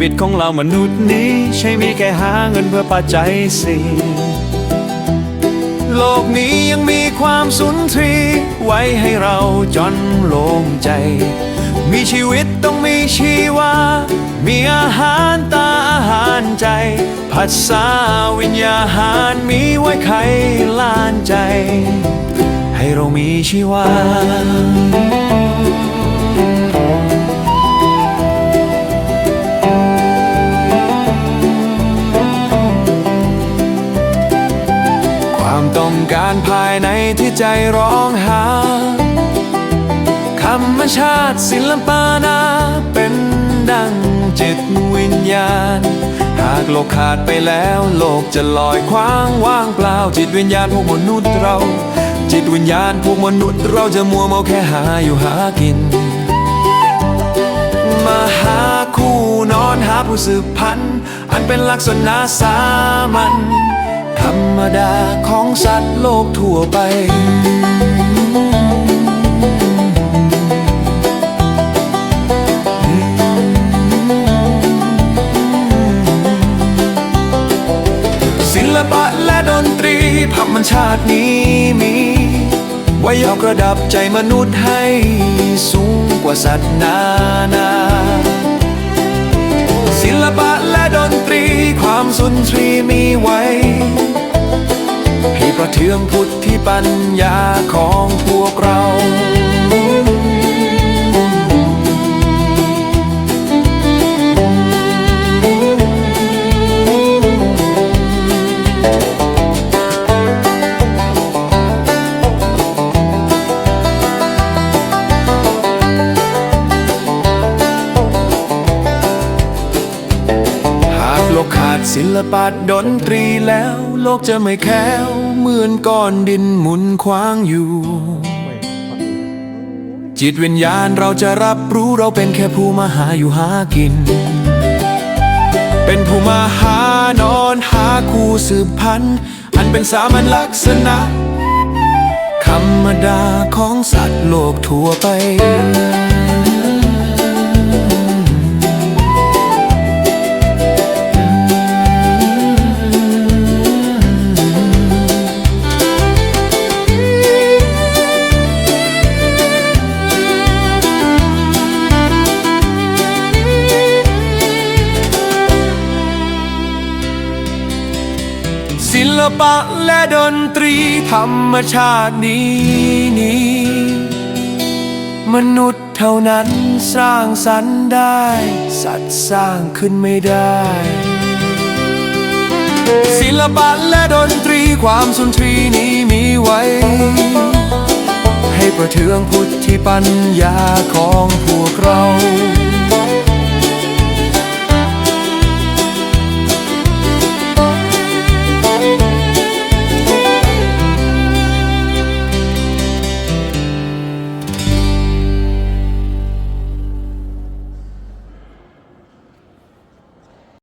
วิตของเรามนุษย์นี้ ใช่มีแค่หาเงินเพื่อปัจจัยสี่โลกนี้ยังมีความสุนทรีไว้ให้เราจนโล่งใจ มีชีวิตต้องมีชีวา มีอาหารตาอาหารใจผัสสาวิญญาหารมีไว้ไขลานใจ ให้เรามีชีวา ต้องการภายในที่ใจร้องหา ธรรมชาติศิลปานาเป็นดังจิตวิญญาณ หากโลกขาดไปแล้วโลกจะลอยคว้างว่างเปล่า จิตวิญญาณพวกมนุษย์เรา จิตวิญญาณพวกมนุษย์เราจะมัวเมาแค่หาอยู่หากิน มาหาคู่นอนหาผู้สืบพันธุ์อันเป็นลักษณะสามัญ รมดาของสัตว์โลกทั่วไป ศิลปะและดนตรีธรรมชาตินี้มี ไว้ยกระดับใจมนุษย์ให้สูงกว่าสัตว์นานา ศิลปะและดนตรีความสุนทรีมีไว้ ระเทืองพุทธิปัญญาของพวกเราหากโลกขาดศิลปะดนตรีแล้ว โลกจะไม่แค้ว เหมือนก้อนดินหมุนคว้างอยู่ จิตวิญญาณเราจะรับรู้เราเป็นแค่ผู้มาหาอยู่หากิน เป็นผู้มาหานอนหาคู่สืบพันธุ์อันเป็นสามัญลักษณะ ธรรมดาของสัตว์โลกทั่วไป ศิลปะและดนตรีธรรมชาตินี้นี้ มนุษย์เท่านั้นสร้างสรรค์ได้ สัตว์สร้างขึ้นไม่ได้ ศิลปะและดนตรีความสุนทรีนี้มีไว้ ให้ประเทืองพุทธิปัญญาของพวกเรา